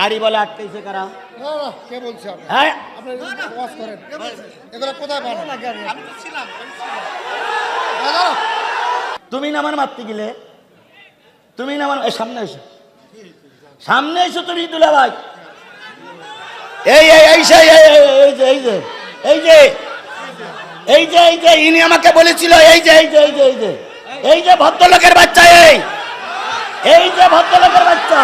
গাড়ি বলে আটকাইছে কারা না না কে বলছে আপনি হ্যাঁ আপনি ওয়াজ করেন এগুলো কোথায় পান আমি তো ছিলাম তুমি না আমার মারতে গেলে তুমি না আমার সামনে এসো সামনে এসো তুমি দুলা ভাই এই এই এই সেই, এই এই, এই যে এই যে এই যে এই যে এই যে ইনি আমাকে বলেছিল এই যে এই যে এই যে এই যে এই যে ভদ্রলোকের বাচ্চা এই এই যে ভদ্রলোকের বাচ্চা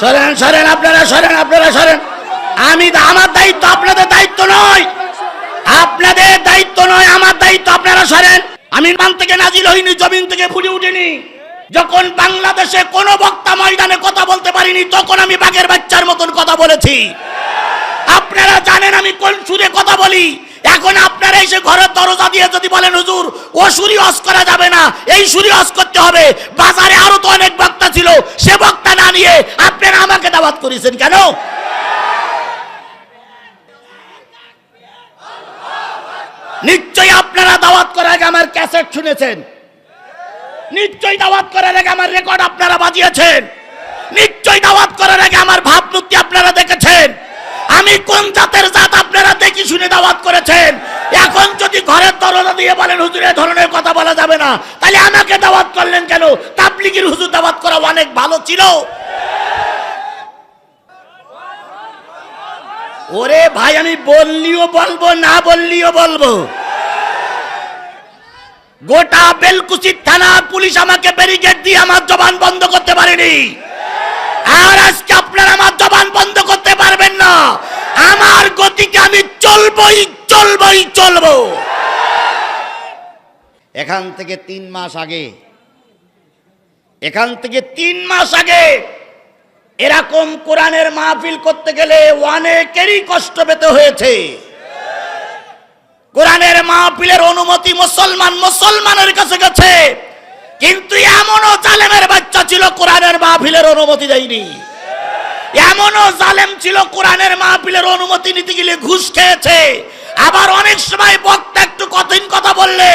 সরেন সরেন আপনারা সরেন আপনারা, সরেন। আমি আমার দায়িত্ব আপনাদের দায়িত্ব নয়। আপনাদের দায়িত্ব নয়, আমার দায়িত্ব আপনারা সরেন। আমি মান থেকে নাজিল হইনি, জমিন থেকে ফুটে উঠিনি। যখন বাংলাদেশে কোনো বক্তা ময়দানে কথা বলতে পারিনি, তখন আমি বাঘের বাচ্চার মতন কথা বলেছি। আপনারা জানেন আমি কোন সুরে কথা বলি। এখন আপনারা এসে ঘরের দরজা দিয়ে যদি বলেন, হুজুর, ও সুরি অস করা যাবে না, এই সুরি অস করতে হবে। বাজারে আরও তো অনেক করেছেন কেন? নিশ্চয়ই আপনারা দাওয়াত করার আগে আমার ক্যাসেট শুনেছেন। নিশ্চয়ই দাওয়াত করার আগে আমার রেকর্ড আপনারা বাজিয়েছেন। নিশ্চয়ই দাওয়াত করার আগে আমার ভাবমূর্তি আপনারা দেখেছেন। আমি কোন জাতের জাত আপনারা দেখি শুনে দাওয়াত করেছেন? এখন যদি ঘরের দরজা দিয়ে বলেন হুজুরের ধরনের কথা বলা যাবে না। তাহলে আমাকে দাওয়াত করলেন কেন? তাবলিগির হুজুর দাওয়াত করা অনেক ভালো ছিল। ওরে ভাই, আমি বললিও বলব, না বললিও বলব। গোটা বেলকুচি থানা পুলিশ আমাকে ব্যারিকেড দিয়ে আমার জবান বন্ধ করতে পারেনি। আর আজকে আপনারা আমার জবান বন্ধ করতে পারবেন না। আমার গতিকে আমি চলবই চলবই, চলবো। এখান থেকে তিন মাস আগে, এখান থেকে তিন মাস আগে এরকম কোরআনের মাহফিল করতে গেলে অনেকেরই কষ্ট পেতে হয়েছে। কোরআনের মাহফিলের অনুমতি মুসলমান মুসলমানের কাছে গেছে। কিন্তু এমনও জালেমের বাচ্চা ছিল কোরআনের মাহফিলের অনুমতি দেয়নি। এমনও জালেম ছিল কোরআনের মাহফিলের অনুমতি নিতে গেলে ঘুষ খেয়েছে। আবার অনেক সময় বক্তা একটু কঠিন কথা বললে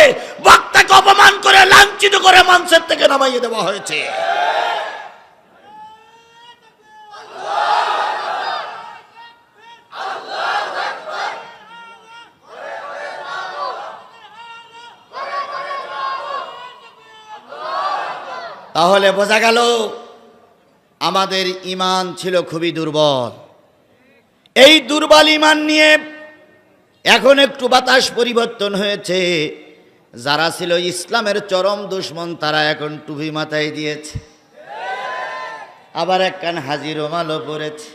বক্তাকে অপমান করে লাঞ্ছিত করে মঞ্চের থেকে নামাইয়ে দেওয়া হয়েছে। তাহলে বোঝা গেল আমাদের ইমান ছিল খুবই দুর্বল। এই দুর্বল ইমান নিয়ে এখন একটু বাতাস পরিবর্তন হয়েছে। যারা ছিল ইসলামের চরম দুশ্মন, তারা এখন টুপি মাথায় দিয়েছে। আবার একখান হাজির মালও পড়েছে।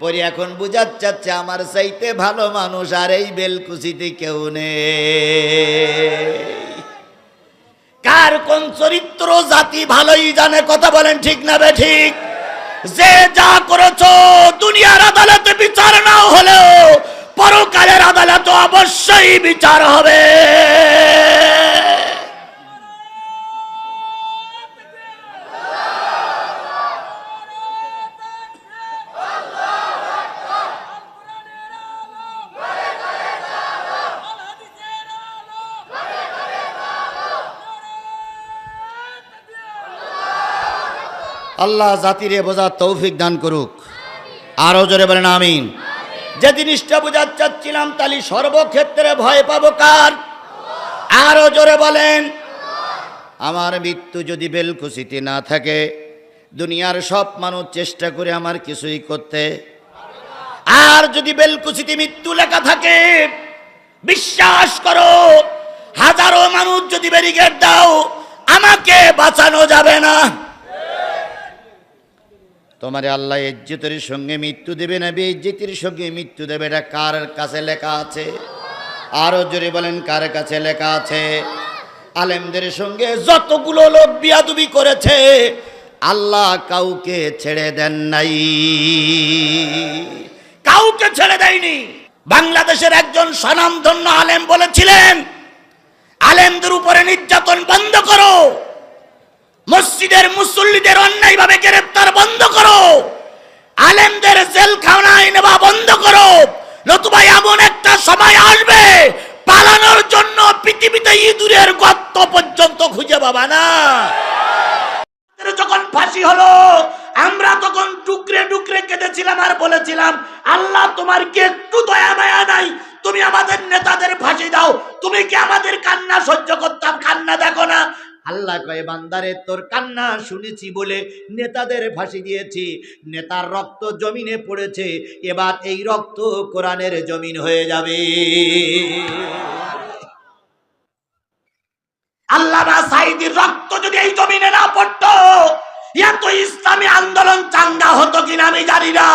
পরে এখন বুঝার চাচ্ছে আমার চাইতে ভালো মানুষ আর এই বেলকুচিতে কেউ নেই। কার কোন চরিত্র জাতি ভালোই জানে, কথা বলেন ঠিক না বে ঠিক? যে যা করেছ, দুনিয়ার আদালতে বিচার না হলেও, পরকালের আদালতে অবশ্যই বিচার হবে। আল্লাহ জাতিরে বোঝার তৌফিক দান করুক। আরও জোরে বলেন আমিন। যে জিনিসটা বোঝার চাচ্ছিলাম তালি সর্বক্ষেত্রে ভয় পাবো কার? আরও জোরে বলেন। আমার মৃত্যু যদি বেলকুচিতে না থাকে, দুনিয়ার সব মানুষ চেষ্টা করে আমার কিছুই করতে। আর যদি বেলকুচিতে মৃত্যু লেখা থাকে, বিশ্বাস করো, হাজারো মানুষ যদি ব্যারিকেড দাও, আমাকে বাঁচানো যাবে না। তোমার আল্লাহ ইজ্জতের সঙ্গে মৃত্যু দেবে না বেইজ্জতির সঙ্গে মৃত্যু দেবে, এটা কার কাছে লেখা আছে? আরও জোরে বলেন, কার কাছে লেখা আছে? আলেমদের সঙ্গে যতগুলো লোক বিয়াদুবি করেছে, আল্লাহ কাউকে ছেড়ে দেন নাই। কাউকে ছেড়ে দেয়নি। বাংলাদেশের একজন স্বনামধন্য আলেম বলেছিলেন, আলেমদের উপরে নির্যাতন বন্ধ করো। মসজিদের মুসল্লিদের অন্যায়ভাবে গ্রেপ্তার বন্ধ করো। আলেমদের জেলখানায় নেওয়া বন্ধ করো। নতুবা এমন একটা সময় আসবে, পালানোর জন্য পৃথিবীতে ইঁদুরের গর্ত পর্যন্ত খুঁজে পাবা না। যখন ফাঁসি হলো, আমরা তখন টুকরে টুকরে কেঁদেছিলাম আর বলেছিলাম, আল্লাহ তোমার কি একটু দয়া মায়া নাই? তুমি আমাদের নেতাদের ফাঁসি দাও। তুমি কি আমাদের কান্না সহ্য করতাম? কান্না দেখো না। আল্লাহ কয়ে, বান্দারে, তোর কান্না শুনেছি বলে নেতাদের ফাঁসি দিয়েছি। নেতার রক্ত জমিনে পড়েছে, এবার এই রক্ত কোরআনের জমিন হয়ে যাবে। আল্লামা সাইদির রক্ত যদি এই জমিনে না পড়তো, এত ইসলামী আন্দোলন চাঙ্গা হতো কিনা আমি জানি না।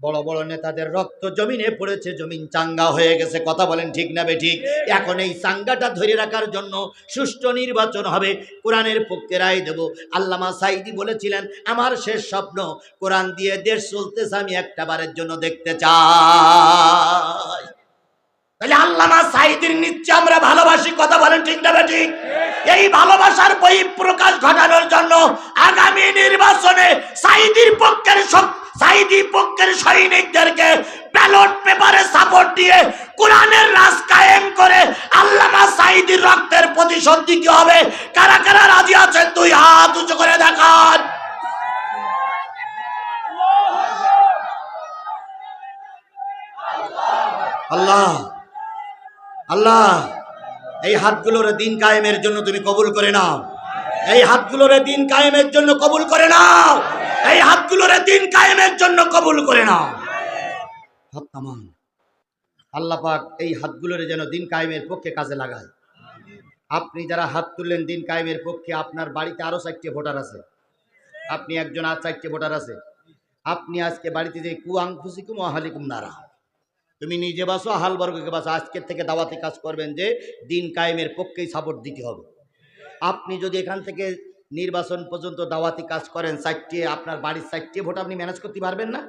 বড় বড় নেতাদের রক্ত জমিনে পড়েছে, জমিন চাঙ্গা হয়ে গেছে। কথা বলেন ঠিক না বে ঠিক? এখন এই চাঙ্গাটা ধরে রাখার জন্য সুষ্ঠু নির্বাচন হবে। কোরআনের পক্ষে রায় দেব। আল্লামা সাইদি বলেছিলেন, আমার শেষ স্বপ্ন, কোরআন দিয়ে দেশ চলতেছে, আমি একটা বারের জন্য দেখতে চাই। তাহলে আল্লামা সাইদির নিচ্ছে আমরা ভালোবাসি। কথা বলেন ঠিক না ঠিক? এই ভালোবাসার বই প্রকাশ ঘটানোর জন্য আগামী নির্বাচনে সাইদির পক্ষের সব- সাইদি পক্ষের সৈনিকদেরকে ব্যালট পেপারে সাপোর্ট দিয়ে কোরআনের রাজ কায়েম করে আল্লামা সাইদির রক্তের প্রতিশোধ দিতে হবে। কারা কারা রাজি আছেন, দুই হাত উঁচু করে দেখান। আল্লাহ আল্লাহ, এই হাতগুলোর দিন কায়েমের জন্য তুমি কবুল করে নাও। এই হাতগুলোর দিন কায়েমের জন্য কবুল করে নাও। এই হাতগুলোর দিন কায়েমের জন্য কবুল করে নাও। হাত আল্লাহ পাক এই হাতগুলোর যেন দিন কায়েমের পক্ষে কাজে লাগায়। আপনি যারা হাত তুললেন দিন কায়েমের পক্ষে, আপনার বাড়িতে আরও চারটে ভোটার আছে। আপনি একজন আর চারটে ভোটার আছে। আপনি আজকে বাড়িতে যে কুয়াং খুশিকুম আহালিকুম নারা। তুমি নিজে বাসো হালবর্গকে বাসো। আজকের থেকে দাওয়াতে কাজ করবেন যে দিন কায়েমের পক্ষেই সাপোর্ট দিতে হবে। আপনি যদি এখান থেকে নির্বাচন পর্যন্ত দাওয়াতি কাজ করেন চারটে, আপনার বাড়ির চারটে ভোট আপনি ম্যানেজ করতে পারবেন না?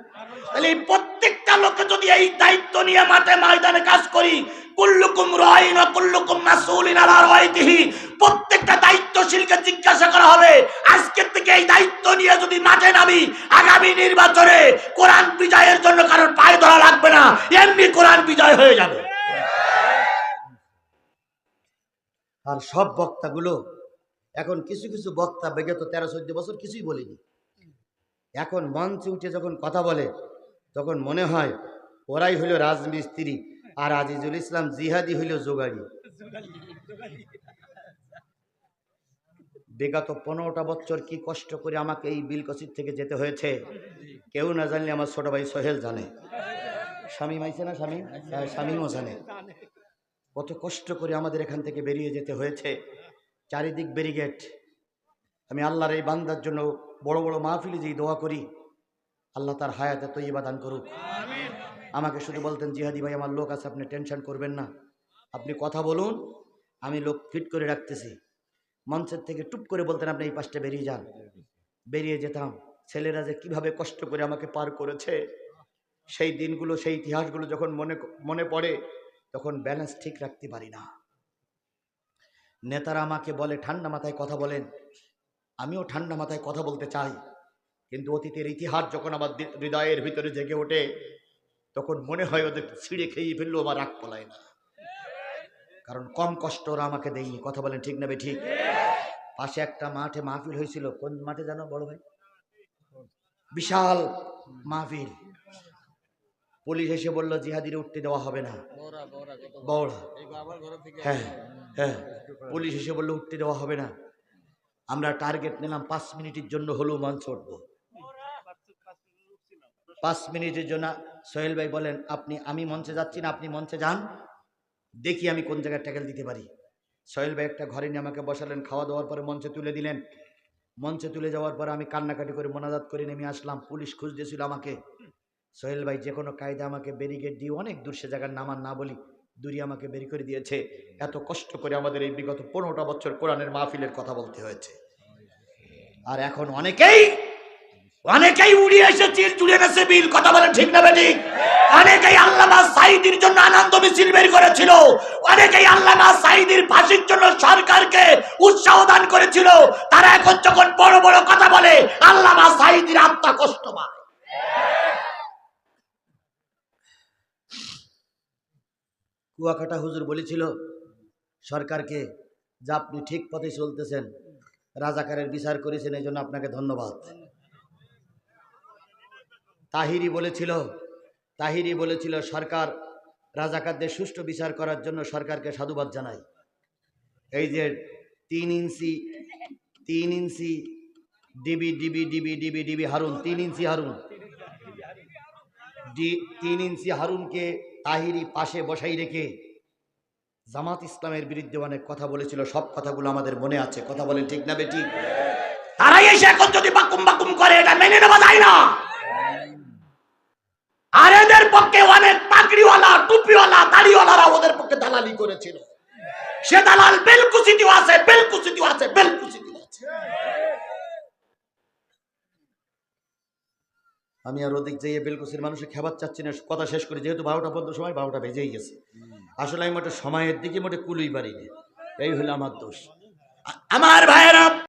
তাহলে এই প্রত্যেকটা লোকে যদি এই দায়িত্ব নিয়ে মাঠে ময়দানে কাজ করি, কুল্লুকুম রাইন ও কুল্লুকুম মাসউলিন আলা প্রত্যেকটা দায়িত্বশীলকে জিজ্ঞাসা করা হবে, আজকের থেকে এই দায়িত্ব নিয়ে যদি মাঠে নামি, আগামী নির্বাচনে কোরআন বিজয়ের জন্য কারোর পায়ে ধরা লাগবে না, এমনি কোরআন বিজয় হয়ে যাবে। আর সব বক্তাগুলো এখন কিছু কিছু বক্তা বিগত তেরো চোদ্দ বছর কিছুই বলেনি। এখন মঞ্চে উঠে যখন কথা বলে তখন মনে হয় ওরাই হইল রাজমিস্ত্রি আর আজিজুল ইসলাম জিহাদি হইল যোগাড়ি বিগত পনেরোটা বছর কি কষ্ট করে আমাকে এই বিলকসির থেকে যেতে হয়েছে? কেউ না জানলে আমার ছোট ভাই সোহেল জানে। স্বামী মাইছে না স্বামী? হ্যাঁ, স্বামীও জানে। কত কষ্ট করে আমাদের এখান থেকে বেরিয়ে যেতে হয়েছে। চারিদিক ব্যারিগেট আমি আল্লাহর এই বান্দার জন্য বড় বড় মাহফিলে যেই দোয়া করি আল্লাহ তার হায়াতে তৈবা দান করুক। আমাকে শুধু বলতেন জিহাদি ভাই আমার লোক আছে আপনি টেনশন করবেন না। আপনি কথা বলুন আমি লোক ফিট করে রাখতেছি। মঞ্চের থেকে টুপ করে বলতেন আপনি এই পাশটা বেরিয়ে যান। বেরিয়ে যেতাম। ছেলেরা যে কীভাবে কষ্ট করে আমাকে পার করেছে। সেই দিনগুলো সেই ইতিহাসগুলো যখন মনে মনে পড়ে তখন ব্যালেন্স ঠিক রাখতে পারি না। নেতারা আমাকে বলে, ঠান্ডা মাথায় কথা বলেন। আমিও ঠান্ডা মাথায় কথা বলতে চাই। কিন্তু অতীতের ইতিহাস যখন আমার হৃদয়ের ভিতরে জেগে ওঠে, তখন মনে হয় ওদের ছিঁড়ে খেয়ে ফেলল, আমার রাগ পলায় না। কারণ কম কষ্ট ওরা আমাকে দেয়নি। কথা বলেন ঠিক না বে ঠিক পাশে একটা মাঠে মাহফিল হয়েছিল। কোন মাঠে জানো বড় ভাই? বিশাল মাহফিল। পুলিশ এসে বলল জিহাদিরে উঠতে দেওয়া হবে না। বড়। হ্যাঁ হ্যাঁ। পুলিশ এসে বলল উঠতে দেওয়া হবে না। আমরা টার্গেট নিলাম পাঁচ মিনিটের জন্য হলেও মঞ্চ উঠবো পাঁচ মিনিটের জন্য সোহেল ভাই বলেন আপনি আমি মঞ্চে যাচ্ছি না আপনি মঞ্চে যান। দেখি আমি কোন জায়গায় ট্যাকেল দিতে পারি। সোহেল ভাই একটা ঘরে নিয়ে আমাকে বসালেন খাওয়া দাওয়ার পরে মঞ্চে তুলে দিলেন। মঞ্চে তুলে যাওয়ার পরে আমি কান্নাকাটি করে মোনাজাত করে নেমে আসলাম। পুলিশ খুঁজতেছিল আমাকে। সোহেল ভাই যে কোনো কায়দা আমাকে ব্যারিকেড দিয়ে অনেক দূর সে জায়গার নামান না বলি, দূরে আমাকে বেরি করে দিয়েছে। এত কষ্ট করে আমাদের এই বিগত পনেরোটা বছর কোরআনের মাহফিলের কথা বলতে হয়েছে। আর এখন অনেকেই অনেকেই উড়িয়ে এসে চিল চুড়ে গেছে বিল, কথা বলেন ঠিক না ঠিক অনেকেই আল্লামা সাইদির জন্য আনন্দ মিছিল বের করেছিল। অনেকেই আল্লামা সাইদির ফাঁসির জন্য সরকারকে উৎসাহ দান করেছিল। তারা এখন যখন বড় বড় কথা বলে, আল্লামা সাইদির আত্মা কষ্ট পায়। কুয়াকাটা হুজুর বলেছিল, সরকারকে যে আপনি ঠিক পথে চলতেছেন, রাজাকারের বিচার করেছেন এই জন্য আপনাকে ধন্যবাদ। তাহিরি বলেছিল তাহিরি বলেছিল, সরকার রাজাকারদের সুষ্ঠু বিচার করার জন্য সরকারকে সাধুবাদ জানায় এই যে তিন ইঞ্চি তিন inch, DB DB DB DB DB, Harun, তিন ইঞ্চি হারুন। তিন ইঞ্চি হারুনকে তাহিরি পাশে বসাই রেখে জামাত ইসলামের বিরুদ্ধে অনেক কথা বলেছিল, সব কথাগুলো আমাদের মনে আছে। কথা বলেন ঠিক না বেটি? তারাই এসে এখন যদি বাকুম বাকুম করে, এটা মেনে নেওয়া যায় না। আর এদের পক্ষে অনেক পাগড়িওয়ালা, টুপিওয়ালা, দাড়িওয়ালারা ওদের পক্ষে দালালি করেছিল। সে দালাল বেলকুচিটিও আছে বেলকুচিটিও আছে বেলকুচিটিও আছে। আমি আর ওদিক যেয়ে বেলকুচির মানুষের খাবার চাচ্ছি না, কথা শেষ করি যেহেতু বারোটা পর্যন্ত সময়, বারোটা বেজেই গেছে। আসলে আমি মোটে সময়ের দিকে মোটে কুলুই পারিনি এই হলো আমার দোষ। আমার ভাইয়েরা